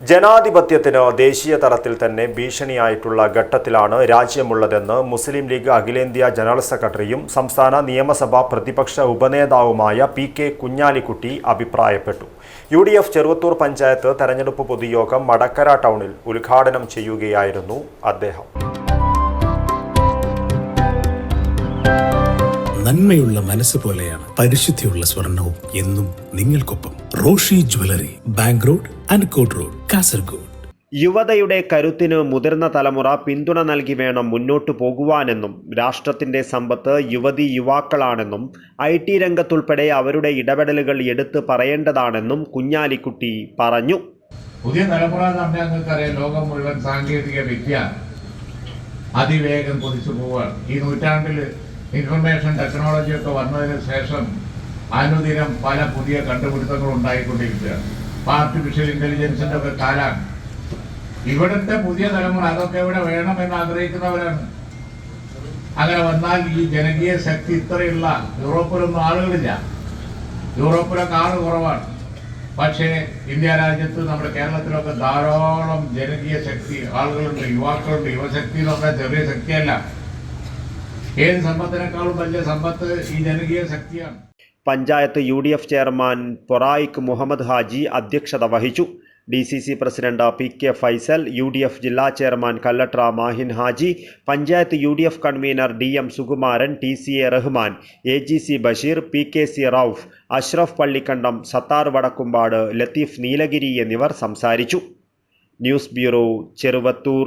ജനാധിപത്യത്തിന് ദേശീയ തലത്തിൽ തന്നെ ഭീഷണിയായിട്ടുള്ള ഘട്ടത്തിലാണ് രാജ്യമുള്ളതെന്ന് മുസ്ലിം ലീഗ് അഖിലേന്ത്യാ ജനറൽ സെക്രട്ടറിയും സംസ്ഥാന നിയമസഭാ പ്രതിപക്ഷ ഉപനേതാവുമായ പി കെ കുഞ്ഞാലിക്കുട്ടി അഭിപ്രായപ്പെട്ടു. U D F Cheruvathur panchayat തെരഞ്ഞെടുപ്പ് പൊതുയോഗം മടക്കര ടൗണിൽ ഉദ്ഘാടനം ചെയ്യുകയായിരുന്നു അദ്ദേഹം. നന്മയുള്ള മനസ്സ് പോലെയാണ് പരിശുദ്ധിയുള്ള സ്വർണവും എന്നും നിങ്ങൾക്കൊപ്പം Roshi jewellery bank road and court road. Kasaragod. യുവതയുടെ കരുത്തിന് മുതിർന്ന തലമുറ പിന്തുണ നൽകി വേണം മുന്നോട്ടു പോകുവാനെന്നും രാഷ്ട്രത്തിന്റെ സമ്പത്ത് യുവതി യുവാക്കളാണെന്നും ഐ ടി രംഗത്തുൾപ്പെടെ അവരുടെ ഇടപെടലുകൾ എടുത്തു പറയേണ്ടതാണെന്നും കുഞ്ഞാലിക്കുട്ടി പറഞ്ഞു. പുതിയ തലമുറ എന്ന് പറഞ്ഞാൽ നിങ്ങൾക്കറിയാം ലോകം മുഴുവൻ സാങ്കേതിക വിദ്യ അതിവേഗം കുതിച്ചു പോവുകയാണ്. ഈ നൂറ്റാണ്ടിൽ ഇൻഫർമേഷൻ ടെക്നോളജി ഒക്കെ വന്നതിന് ശേഷം അനുദിനം പല പുതിയ കണ്ടുപിടുത്തങ്ങൾ ഉണ്ടായിക്കൊണ്ടിരിക്കുകയാണ്. ആർട്ടിഫിഷ്യൽ ഇന്റലിജൻസിന്റെ ഒക്കെ കാലാണ്. ഇവിടുത്തെ പുതിയ തലമുറ അതൊക്കെ ഇവിടെ വേണമെന്ന് ആഗ്രഹിക്കുന്നവരാണ്. അങ്ങനെ വന്നാൽ ഈ ജനകീയ ശക്തി ഇത്രയുള്ള യൂറോപ്പിലൊന്നും ആളുകളില്ല. യൂറോപ്പിലൊക്കെ ആൾ കുറവാണ്. പക്ഷേ ഇന്ത്യ രാജ്യത്ത് നമ്മുടെ കേരളത്തിലൊക്കെ ധാരാളം ജനകീയ ശക്തി ആളുകളുണ്ട് യുവാക്കളുണ്ട്. യുവശക്തി എന്ന് പറഞ്ഞാൽ ചെറിയ ശക്തിയല്ല. ഏത് സമ്പത്തിനേക്കാളും വലിയ സമ്പത്ത് ഈ ജനകീയ ശക്തിയാണ്. Panchayat U D F chairman പൊറായിക്ക് Muhammad Haji അധ്യക്ഷത വഹിച്ചു. D C C president P K Faisal U D F ജില്ലാ chairman Kallatra Mahin Haji panchayat U D F convener D M Sukumaran T C A Rahman A G C Basheer P K C Rauf Ashraf Pallikkandam Sathar Vadakkumpad Latheef Nilgiri എന്നിവർ സംസാരിച്ചു. News bureau Cheruvathur.